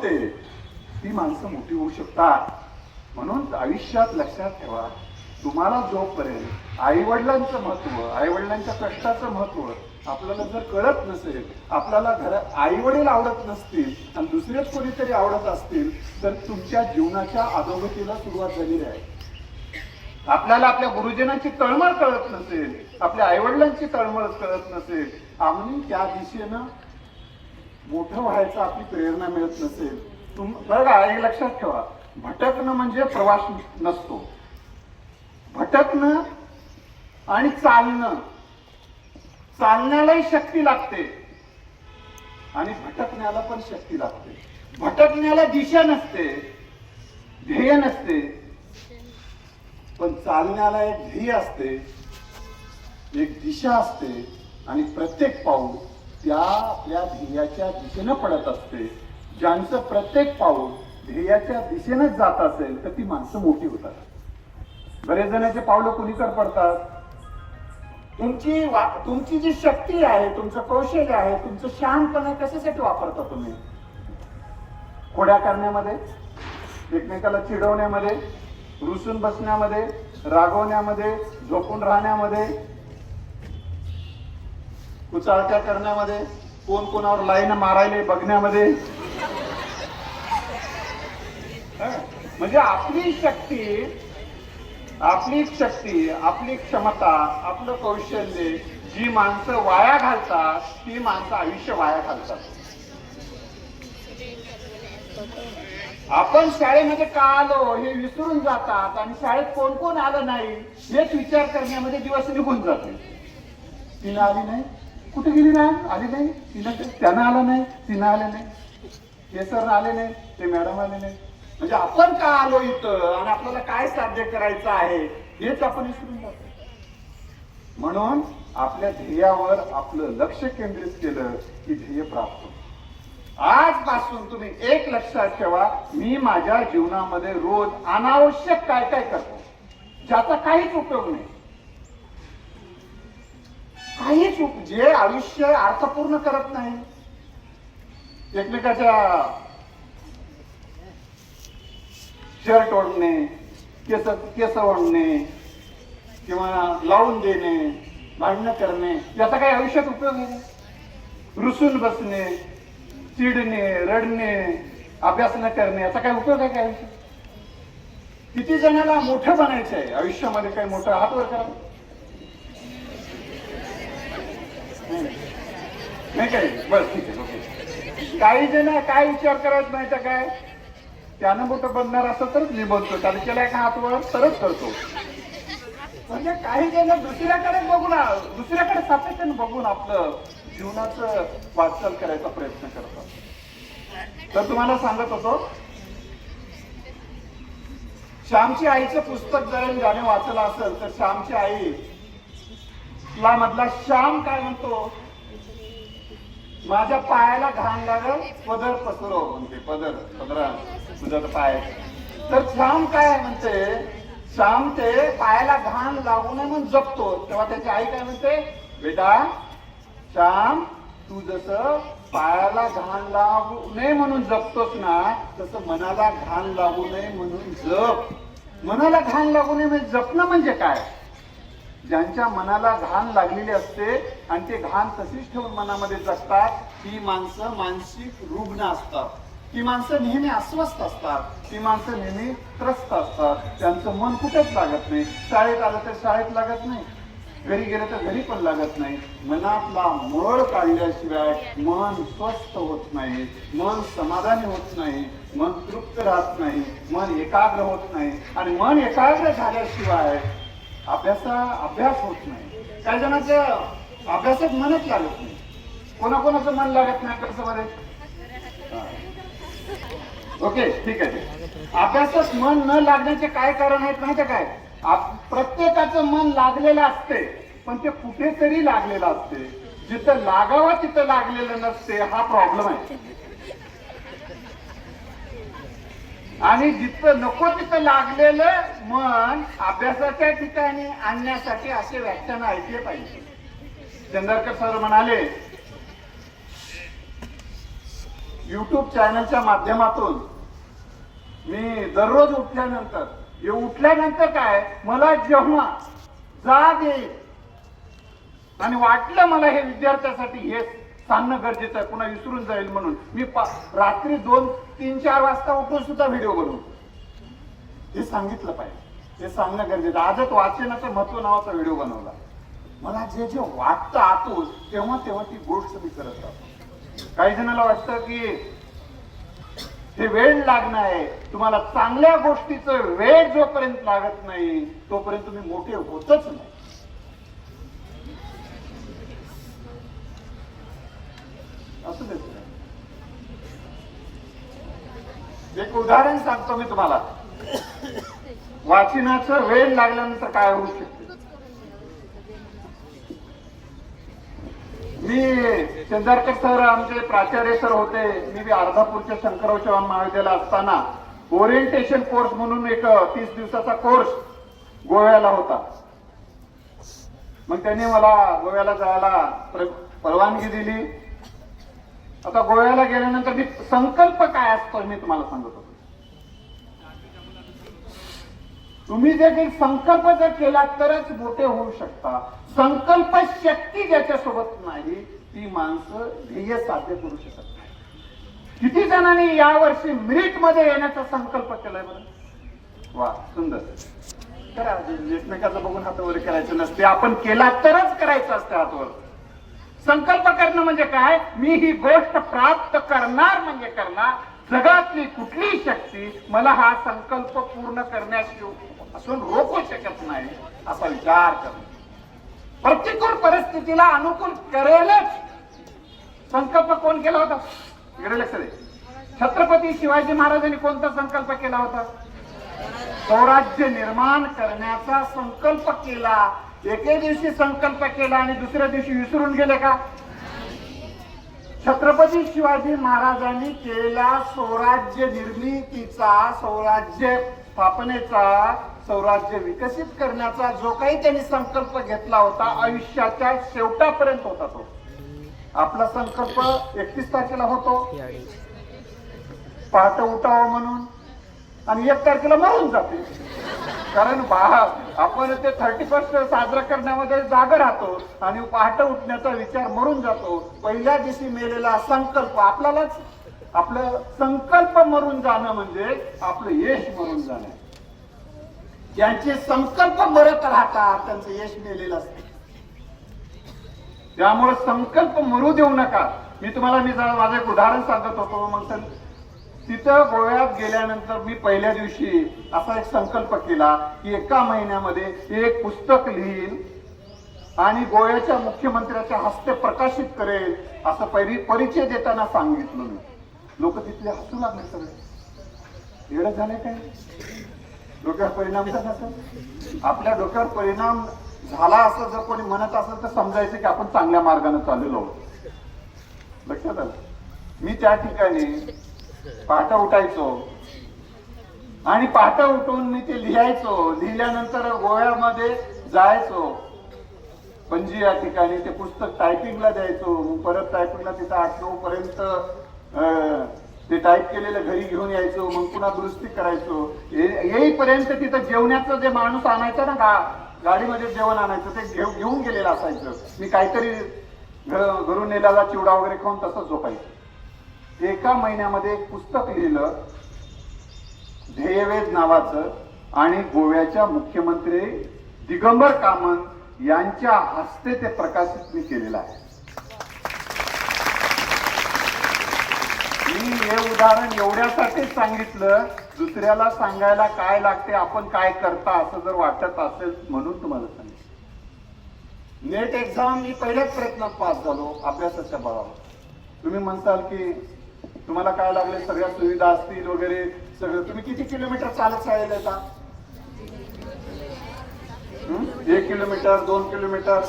होते ती माणसं मोठी होऊ शकतात. म्हणून आयुष्यात लक्षात ठेवा तुम्हाला जोपर्यंत आई वडिलांचं महत्त्व आई वडिलांच्या कष्टाचं महत्त्व आपल्याला जर कळत नसेल आपल्याला घर आई वडील आवडत नसतील आणि दुसरेच कोणीतरी आवडत असतील तर तुमच्या जीवनाच्या अधोगतीला सुरुवात झालेली आहे. आपल्याला आपल्या गुरुजनांची तळमळ कळत नसेल आपल्या आईवडिलांची तळमळ कळत नसेल आम्ही त्या दिशेनं मोठं व्हायचं आपली प्रेरणा मिळत नसेल तुम बघा एक लक्षात ठेवा. भटकणं म्हणजे प्रवास नसतो. भटकणं आणि चालणं. चालण्यालाही शक्ती लागते. आणि भटकण्याला पण शक्ती लागते. भटकण्याला दिशा नसते ध्येय नसते. पण चालण्याला एक ध्येय असते. एक दिशा असते आणि प्रत्येक पाऊल त्या आपल्या ध्येयाच्या दिशेनं पडत असते. ज्यांचं प्रत्येक पाऊल ध्येयाच्या दिशेनंच जात असेल तर ती माणसं मोठी होतात. बरेच जणांचे पावलं कुणीकडे पडतात? तुमची वा- तुमची जी शक्ती आहे तुमचं कौशल्य आहे तुमचं शहाणपणा कशासाठी वापरता तुम्ही? खोड्या करण्यामध्ये एकमेकाला चिडवण्यामध्ये रुसून बसण्यामध्ये रागवण्यामध्ये झोपून राहण्यामध्ये कुचाळत्या करण्यामध्ये कोण कोणावर लाईन मारायले बघण्यामध्ये. म्हणजे आपली शक्ती आपली शक्ती आपली क्षमता आपलं कौशल्य जी माणसं वाया घालतात ती माणसं आयुष्य वाया घालतात. आपण शाळेमध्ये का आलो हे विसरून जातात आणि शाळेत कोण कोण आलं नाही हेच विचार करण्यामध्ये दिवस निघून जाते तिला आली नाही? कुठे गेली नाही आली नाही? तिनं त्यांना आलं नाही? तिनं आलं नाही? हे सर आले नाही? ते मॅडम आले नाही? म्हणजे आपण का आलो इथं? आणि आपल्याला काय साध्य करायचं आहे? हेच आपण विसरून जातो. म्हणून आपल्या ध्येयावर आपलं लक्ष केंद्रित केलं की ध्येय प्राप्त आजपासून तुम्ही एक लक्षात ठेवा मी माझ्या जीवनामध्ये रोज अनावश्यक काय काय करतो. ज्याचा काहीच उपयोग नाही. काहीच जे आयुष्य अर्थपूर्ण करत नाही. एकमेकाच्या शर्ट ओढणे केस केस ओढणे किंवा लावून देणे भांडणं करणे याचा काही आयुष्यात उपयोग आहे रुसून बसणे चिडणे रडणे अभ्यास न करणे याचा काही उपयोग आहे काय आयुष्यात? किती जणांना मोठं बनायचं आहे आयुष्यामध्ये काही मोठं हात वर करा नाही काही बस ठीक आहे ओके. काही जण काय विचार करायचं नाही तर काय? त्यानं मोठं बनणार असं तरच निबंधतो बनतो त्याने केलाय हातवर तरच करतो. म्हणजे काही जण दुसऱ्याकडे बघून दुसऱ्याकडे सातत्याने बघून आपलं जीवनाचं वाटचाल करायचा प्रयत्न करतात. तर तुम्हाला सांगत होतो श्यामची आईचं पुस्तक जर ज्याने वाचलं असेल तर श्यामची आई ला मधला श्याम काय म्हणतो? माझ्या पायाला घाण लागल पदर पसरो म्हणते पदर पदरा. तुझा तर पाय तर श्याम काय म्हणते? श्याम ते पायाला घाण लागू नये म्हणून जपतो. तेव्हा त्याची आई काय म्हणते? बेटा श्याम तू जसं पायाला घाण लागू नये म्हणून जपतोस ना तसं मनाला घाण लागू नये म्हणून जप. मनाला घाण लागू नये म्हणजे जपणं म्हणजे काय? ज्यांच्या मनाला घाण लागलेली असते आणि ते घाण तशीच ठेवून मनामध्ये जगतात ती माणसं मानसिक रुग्ण असतात. ती माणसं नेहमी अस्वस्थ असतात. ती माणसं नेहमी त्रस्त असतात. त्यांचं मन कुठेच लागत नाही. शाळेत आलं तर शाळेत लागत नाही. घरी गेलं तर घरी पण लागत नाही. मनातला मळ काढल्याशिवाय मन स्वस्थ होत नाही. मन समाधानी होत नाही. मन तृप्त राहत नाही. मन एकाग्र होत नाही. आणि मन एकाग्र झाल्याशिवाय अभ्यासा अभ्यास होत नाही. काही जणांचं अभ्यासात मनच लागत नाही. कोणाकोणाचं मन लागत नाही अभ्यासामध्ये? ओके ठीक आहे अभ्यासात मन न लागण्याचे काय कारण आहेत माहिती काय? प्रत्येकाचं मन लागलेलं असते पण ते कुठेतरी लागलेलं असते. जिथं लागावं तिथं लागलेलं नसते हा प्रॉब्लेम आहे. आणि जिथं नको तिथं लागलेलं मन अभ्यासाच्या ठिकाणी आणण्यासाठी असे व्याख्यान ऐकले पाहिजे. चंद्रकर सर म्हणाले युट्यूब चॅनलच्या माध्यमातून मी दररोज उठल्यानंतर हे उठल्यानंतर काय? मला जेव्हा जाग येईल आणि वाटलं मला हे विद्यार्थ्यासाठी हे सांगणं गरजेचं आहे पुन्हा विसरून जाईल म्हणून. मी रात्री दोन तीन चार वाजता उठून सुद्धा व्हिडिओ बनवतो. हे सांगितलं पाहिजे. हे सांगणं गरजेचं आजच वाचनाचं महत्त्व नावाचा व्हिडिओ बनवला. मला जे जे वाटतं आतून तेव्हा तेव्हा ती गोष्ट मी करत राहतो. काही जणांना वाटतं की हे वेळ लागणं आहे. तुम्हाला चांगल्या गोष्टीचं वेळ जोपर्यंत लागत नाही तोपर्यंत तुम्ही मोठे होतच नाही. असं देत. एक उदाहरण सांगतो मी तुम्हाला. वाचनाचं वेळ लागल्यानंतर काय होऊ शकते? मी चंदारकर सर आमचे प्राचार्य सर होते. मी बी अर्धापूरच्या शंकरराव चव्हाण महाविद्यालय असताना ओरिएंटेशन कोर्स म्हणून एक तीस दिवसाचा कोर्स गोव्याला होता. मग त्यांनी मला गोव्याला जायला परवानगी दिली. आता गोव्याला गेल्यानंतर मी संकल्प काय असतो मी तुम्हाला सांगत होतो. तुम्ही जर काही संकल्प जर केला तरच मोठे होऊ शकता. संकल्प शक्ती ज्याच्यासोबत नाही ती माणसं ध्येय साध्य करू शकत नाही. किती जणांनी यावर्षी मिरिटमध्ये येण्याचा संकल्प केलाय बरं? वा सुंदर. करा एकमेकाचं बघून हातावर करायचं नसते. आपण केला तरच करायचं असते हातवर. संकल्प करणं म्हणजे काय? मी ही गोष्ट प्राप्त करणार म्हणजे करणार. जगातली कुठली शक्ती मला हा संकल्प पूर्ण करण्यापासून रोखू शकत नाही असा विचार करणं प्रतिकूल परिस्थितीला अनुकूल करेलच. संकल्प कोण केला होता? इकडे लक्ष दे. छत्रपती शिवाजी महाराजांनी कोणता संकल्प केला होता? स्वराज्य निर्माण करण्याचा संकल्प केला. एके दिवशी संकल्प केला आणि दुसऱ्या दिवशी विसरून गेले का? छत्रपती शिवाजी महाराजांनी केलेला स्वराज्य निर्मितीचा स्वराज्य स्थापनेचा स्वराज्य विकसित करण्याचा जो काही त्यांनी संकल्प घेतला होता आयुष्याच्या शेवटापर्यंत होता तो. आपला संकल्प एकतीस तारखेला होतो. पहाट उठावा म्हणून आणि एक तारखेला मरून जाते. कारण बा- आपण ते थर्टी फर्स्ट साजरा करण्यामध्ये जागा राहतो आणि पहाटे उठण्याचा विचार मरून जातो. पहिल्या दिवशी मेलेला संकल्प आपल्यालाच आपलं संकल्प मरून जाणं म्हणजे आपलं यश मरून जाणं. ज्यांचे संकल्प मरत राहतात त्यांचं यश मेलेलं असतं. त्यामुळे संकल्प मरू देऊ नका. मी तुम्हाला मी माझं एक उदाहरण सांगत होतो. मग तर तिथं गोव्यात गेल्यानंतर मी पहिल्या दिवशी असा एक संकल्प केला की एका महिन्यामध्ये एक पुस्तक लिहीन आणि गोव्याच्या मुख्यमंत्र्याच्या हस्ते प्रकाशित करेल असं परि परिचय देताना सांगितलं मी. लोक तिथले हसू लागले सगळे. एवढं झालंय काय? डोक्यावर परिणाम झाला? आपल्या डोक्यावर परिणाम झाला असं जर कोणी म्हणत असेल तर समजायचं की आपण चांगल्या मार्गाने चाललेलो लक्षात आलं? मी त्या ठिकाणी पाहता उठायचो. आणि पाहता उठून मी ते लिहायचो. लिहिल्यानंतर गोव्यामध्ये जायचो. पणजी या ठिकाणी ते पुस्तक टायपिंगला द्यायचो. परत टायपिंगला तिथं आठ नऊ पर्यंत अं, ते टाईप केलेलं घरी घेऊन यायचो. मग पुन्हा दुरुस्ती करायचो. येईपर्यंत तिथं जेवण्याचं जे माणूस आणायचा ना गा गाडीमध्ये जेवण आणायचं ते घेऊ घेऊन गेलेलं असायचं. मी काहीतरी घरून नेलेला चिवडा वगैरे खाऊन तसंच झोपायचं. एका महिन्यामध्ये पुस्तक लिहिलं ध्येयवेद नावाचं आणि गोव्याच्या मुख्यमंत्री दिगंबर कामत यांच्या हस्ते ते प्रकाशित मी केलेलं आहे. मी हे उदाहरण एवढ्यासाठीच सांगितलं दुसऱ्याला सांगायला काय लागते आपण काय करता असं जर वाटत असेल म्हणून तुम्हाला सांगितलं. नेट एक्झाम मी पहिल्याच प्रयत्नात पास झालो अभ्यासाच्या बळावर. तुम्ही म्हणताल की तुम्हाला काय लागले? सगळ्या सुविधा असतील वगैरे सगळं. तुम्ही किती किलोमीटर चालत शाळेला येता? एक किलोमीटर दोन किलोमीटर?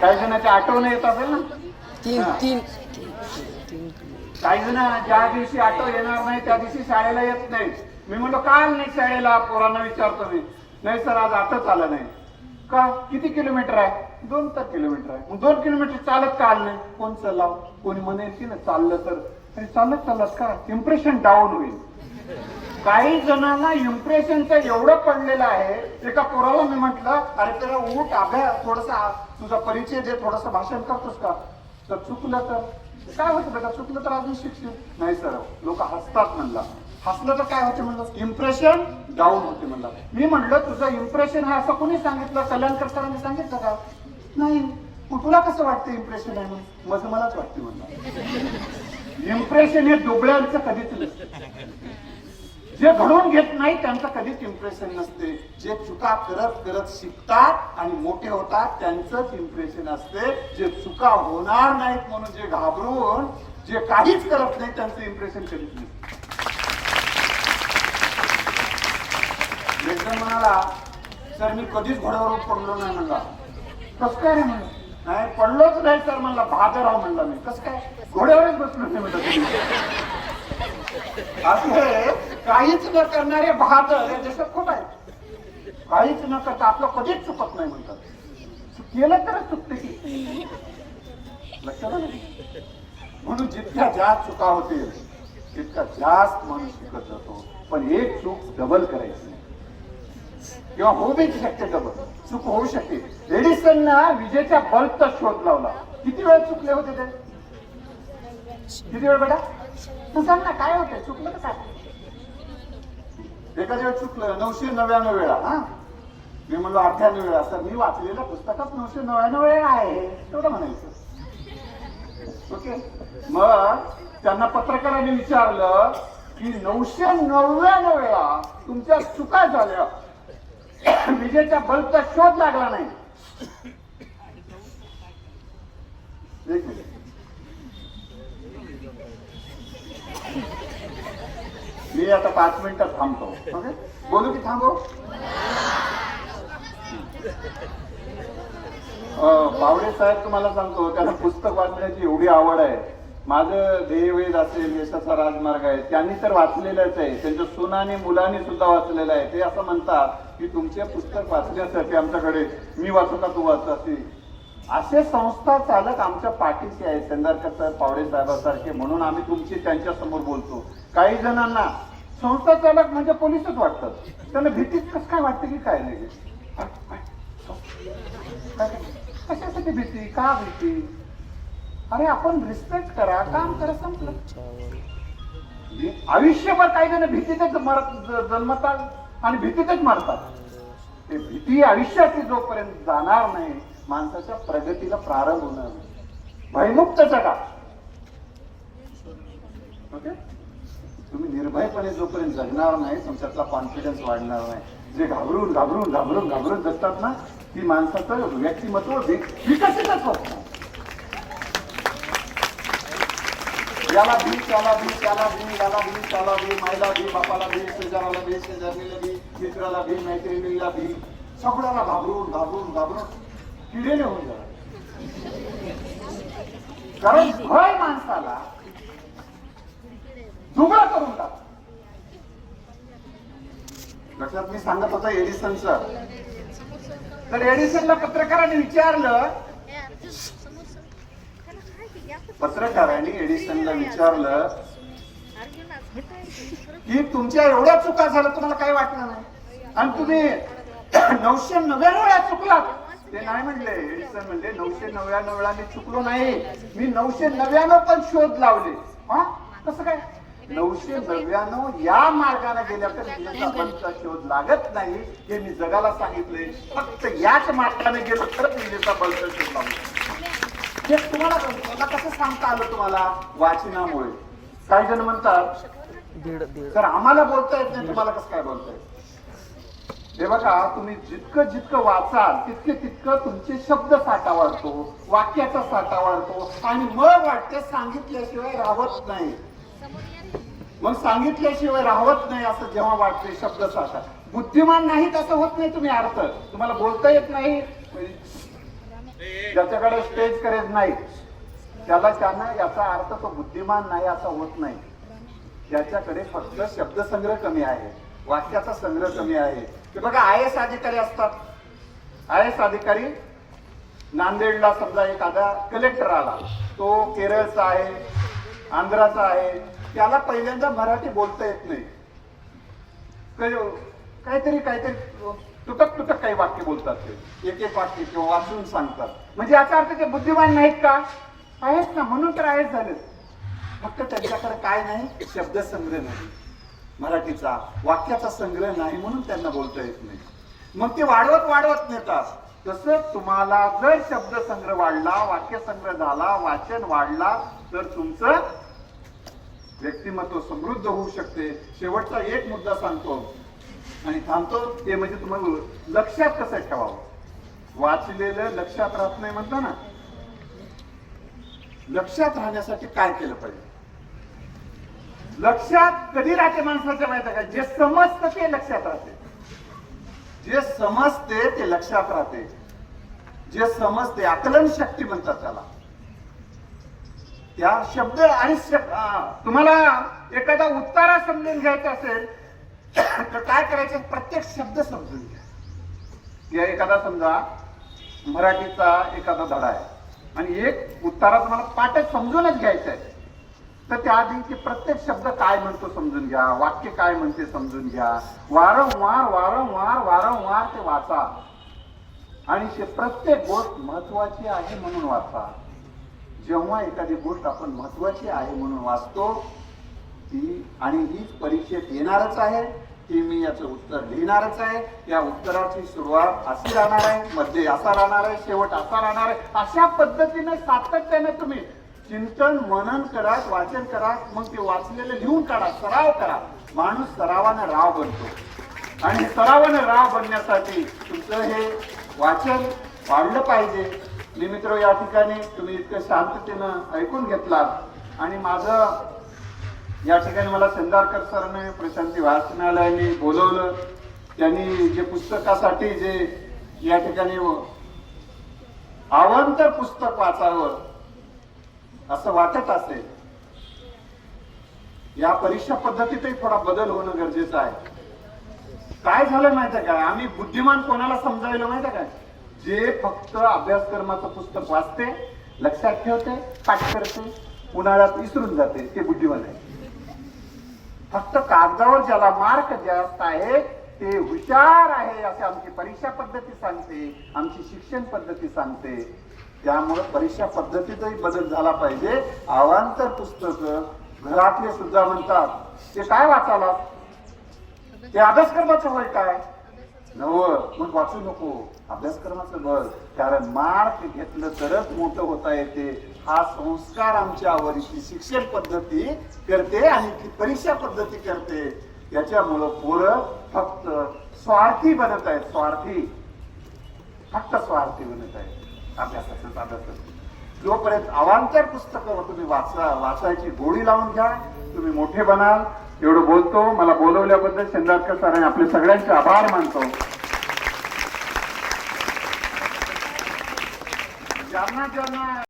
काही जणांची आठवण येत असेल ना? तीन. तीन. काही जण ज्या दिवशी आठव येणार नाही त्या दिवशी शाळेला येत नाही. मी म्हणलो काल नाही शाळेला पोरांना विचारतो मी. नाही सर आज आठवच आलं नाही. का? किती किलोमीटर आहे? दोन तर किलोमीटर आहे. मग दोन किलोमीटर चालत का आलं नाही? कोण चलाव? कोणी म्हणेल की ना चाललं तर. आणि चालत चालत का? इम्प्रेशन डाऊन होईल. काही जणांना इम्प्रेशनचं एवढं पडलेलं आहे एका पोराला मी म्हटलं अरे त्याला उठ अभ्यास थोडसा तुझा परिचय दे थोडस भाषण करतोस का? तर चुकलं तर. काय होतं बेटा? चुकलं तर अजून शिक्षण? नाही सर लोक हसतात म्हणला. हसलं तर काय होते म्हणलं? इम्प्रेशन डाऊन होते म्हणलं. मी म्हणलं तुझं इम्प्रेशन हे असं कोणी सांगितलं? कल्याणकर सरांनी सांगितलं का? नाही मग तुला कसं वाटतं इम्प्रेशन आहे म्हणून माझं मलाच वाटते म्हणलं. इम्प्रेशन हे दुबळ्यांचं कधीच नसतं. जे घडवून घेत नाही त्यांचं कधीच इम्प्रेशन नसते. जे चुका करत करत शिकतात आणि मोठे होतात त्यांचंच इम्प्रेशन असते. जे चुका होणार नाहीत म्हणून जे घाबरून जे काहीच करत नाही त्यांचं इम्प्रेशन कधीच नसते. म्हणाला सर मी कधीच घोड्यावर पडलो नाही म्हणला. कसं काय रे म्हणलं नाही पडलोच नाही सर म्हणला बहादराव म्हणला मी. कसं काय? घोड्यावरच बसलो नाही म्हणलं असे काहीच न करणारे बहादर या देशात खूप आहे. काहीच न करता आपलं कधीच चुकत नाही म्हणतात. केलं तरच चुकते की. लक्षात आलं? म्हणून जितक्या जास्त चुका होतील तितका जास्त माणूस शिकत जातो. पण एक चूक डबल करायची. किंवा होऊ द्यायची शकते डबल चूक होऊ शकते एडिसनना विजेच्या बल्बचा शोध लावला. किती वेळ चुकले होते ते? किती वेळ बेटा? तू सांग ना काय होतं चुकलं का काय? वेळ चुकलं नऊशे नव्याण्णव वेळा हा? मी म्हणलो अठ्ठ्याण्णव वेळा सर मी वाचलेल्या पुस्तकात नऊशे नव्याण्णव वेळा आहे. तेवढं म्हणायचं. ओके? मग त्यांना पत्रकारांनी विचारलं की नऊशे नव्याण्णव वेळा तुमच्या चुका झाल्या. विजेच्या बल्बचा शोध लागला नाही. एक मिनिट. मी आता पाच मिनिटात थांबतो. ओके? बोलू की थांबो? बावडे साहेब तुम्हाला सांगतो त्यांना पुस्तक वाचण्याची एवढी आवड आहे. माझं ध्येयवेद असेल यशाचा राजमार्ग आहे. त्यांनी तर वाचलेलंच आहे. त्यांच्या सुनाने मुलांनी सुद्धा वाचलेलं आहे. ते असं म्हणतात की तुमचे पुस्तक वाचण्यासाठी आमच्याकडे मी वाचू का तू वाच असे. असे संस्था चालक आमच्या पाठीशी आहेत चंदारकर साहेब पावडे साहेबांसारखे. म्हणून आम्ही तुमची त्यांच्यासमोर बोलतो. काही जणांना संस्था चालक म्हणजे पोलीसच वाटतात त्यांना भीतीच कसं काय वाटतं की काय नाही? कशासाठी भीती? का भीती? अरे आपण रिस्पेक्ट करा काम करा संपलं. आयुष्यभर काही जण भीतीतच मरत जन्मतात आणि भीतीतच मरतात. ते भीती आयुष्याची जोपर्यंत जाणार नाही माणसाच्या प्रगतीला प्रारंभ होणार नाही. भयमुक्त जगा. ओके? तुम्ही निर्भयपणे जोपर्यंत जगणार नाही तुमच्यातला कॉन्फिडन्स वाढणार नाही. जे घाबरून घाबरून घाबरून घाबरून जगतात ना ती माणसाचं व्यक्तिमत्व विकसितच होत नाही याला भी त्याला भी त्याला भी याला भी त्याला भी मायला भी बापाला भी शेजाराला भी शेजारणीला भी मित्राला भी मैत्रिणीला भी सगळ्याला घाबरून घाबरून घाबरून किडेने होऊन जाणार. कारण भय माणसाला दुबळा करून टाक. लक्षात मी सांगत होता एडिसनचं. तर एडिसनला पत्रकाराने विचारलं पत्रकारांनी एडिसनला विचारलं की तुमच्या एवढ्या चुका झाल्या तुम्हाला काही वाटलं नाही. आणि तुम्ही नऊशे नव्याण्णव वेळा चुकलात ते नाही म्हणले एडिसन म्हणले नऊशे नव्याण्णव वेळा मी चुकलो नाही. मी नऊशे नव्याण्णव पण शोध लावले. हा? कसं काय? नऊशे नव्याण्णव या मार्गाने गेल्या तर विजेचा शोध लागत नाही हे मी जगाला सांगितले फक्त याच मार्गाने गेलो तर विजेचा बल्बचा शोध लागतो हे तुम्हाला मला कसं सांगता आलं तुम्हाला? वाचनामुळे. काही जण म्हणतात तर आम्हाला बोलता येत नाही तुम्हाला कसं काय बोलता येत? हे बघा तुम्ही जितकं जितकं वाचाल तितके तितकं तुमचे शब्द साठा वाढतो वाक्याचा साठा वाढतो आणि मग वाटते सांगितल्याशिवाय राहत नाही. मग सांगितल्याशिवाय राहत नाही असं जेव्हा वाटते शब्द साठा. बुद्धिमान नाहीत असं होत नाही तुम्ही अर्थ. तुम्हाला बोलता येत नाही. ज्याच्याकडे स्टेज करेज नाही त्याला त्यानं याचा अर्थ तो बुद्धिमान नाही असा होत नाही. त्याच्याकडे फक्त शब्दसंग्रह कमी आहे वाक्याचा संग्रह कमी आहे. ते बघा आय एस अधिकारी असतात. आय एस अधिकारी नांदेडला समजा एखादा कलेक्टर आला तो केरळचा आहे आंध्राचा आहे त्याला पहिल्यांदा मराठी बोलता येत नाही. काहीतरी काहीतरी तुटक तुटक काही वाक्य बोलतात ते. एक एक वाक्य किंवा वाचून सांगतात. म्हणजे याचा अर्थ ते बुद्धिमान नाहीत का? आहेत ना म्हणून तर आहेत झाले. फक्त त्यांच्याकडे काय नाही शब्दसंग्रह नाही. मराठीचा वाक्याचा संग्रह नाही म्हणून त्यांना बोलता येत नाही. मग ते वाढवत वाढवत नेतात. तसं तुम्हाला जर शब्दसंग्रह वाढला वाक्यसंग्रह झाला वाचन वाढला तर तुमचं व्यक्तिमत्व समृद्ध होऊ शकते. शेवटचा एक मुद्दा सांगतो. आणि थांबतो ते म्हणजे तुम्हाला लक्षात कसं ठेवावं? वाचलेलं लक्षात राहत नाही म्हणता ना. लक्षात राहण्यासाठी काय केलं पाहिजे? लक्षात कधी राहते माणसाच्या माहिती आहे का? जे समजतं ते लक्षात राहते. जे समजते ते लक्षात राहते. जे समजते आकलन शक्ती म्हणतात त्याला. त्या शब्द आणि तुम्हाला एखादा उत्तारा समजून घ्यायचा असेल तर काय करायचं? प्रत्येक शब्द समजून घ्या. या एखादा समजा मराठीचा एखादा धडा आहे आणि एक उत्तरात तुम्हाला पाठच समजूनच घ्यायचं आहे तर त्याआधी ते प्रत्येक शब्द काय म्हणतो समजून घ्या वाक्य काय म्हणते समजून घ्या. वारंवार वारंवार वारंवार ते वाचा. आणि शे- प्रत्येक गोष्ट महत्वाची आहे म्हणून वाचा. जेव्हा एखादी गोष्ट आपण महत्वाची आहे म्हणून वाचतो ती आणि हीच परीक्षेत येणारच आहे ती मी याचं उत्तर लिहिणारच आहे. या उत्तराची सुरुवात अशी राहणार आहे मध्ये असा राहणार आहे शेवट असा राहणार आहे. अशा पद्धतीने सातत्याने तुम्ही चिंतन मनन करा वाचन करा मग ते वाचलेलं लिहून काढा सराव करा. माणूस सरावाने राव बनतो. आणि सरावानं सरावाने राव बनण्यासाठी तुमचं हे वाचन वाढलं पाहिजे. मी मित्र या ठिकाणी तुम्ही इतकं शांततेनं ऐकून घेतलात. आणि माझं या ठिकाणी मला शेंदारकर सरने प्रशांती वाचनालयाने बोलवलं. त्यांनी जे पुस्तकासाठी जे या ठिकाणी अवंतर पुस्तक वाचावं असं वाटत असेल या परीक्षा पद्धतीतही थोडा बदल होणं गरजेचं आहे. काय झालं माहितीये काय आम्ही बुद्धिमान कोणाला समजायला माहितीये का? जे फक्त अभ्यासक्रमाचं पुस्तक वाचते लक्षात ठेवते पाठ करते उन्हाळ्यात विसरून जाते ते बुद्धिमान आहे. फक्त कागदावर ज्याला मार्क जास्त आहे ते हुशार आहे असे आमची परीक्षा पद्धती सांगते आमची शिक्षण पद्धती सांगते. त्यामुळे परीक्षा पद्धतीतही बदल झाला पाहिजे. अवांतर पुस्तक घरातले सुद्धा म्हणतात. ते काय वाचायला? ते अभ्यासक्रमाचं होय काय? नव मग वाचू नको. अभ्यासक्रमाचं बघ कारण मार्क घेतलं तरच मोठं होता येते. हा संस्कार आमच्यावर आवडीची शिक्षण पद्धती करते आणि ती परीक्षा पद्धती करते. याच्यामुळं पोरं फक्त स्वार्थी बनत आहेत स्वार्थी. फक्त स्वार्थी बनत आहेत. अभ्यासाचं अभ्यासाचं जोपर्यंत अवांतर पुस्तकं तुम्ही वाचा वाचायची गोडी लावून घ्या तुम्ही मोठे बनाल. एवढं बोलतो मला बोलवल्याबद्दल शेंदारकर सरांनी आपले सगळ्यांचे आभार मानतो. ज्यांना ज्यांना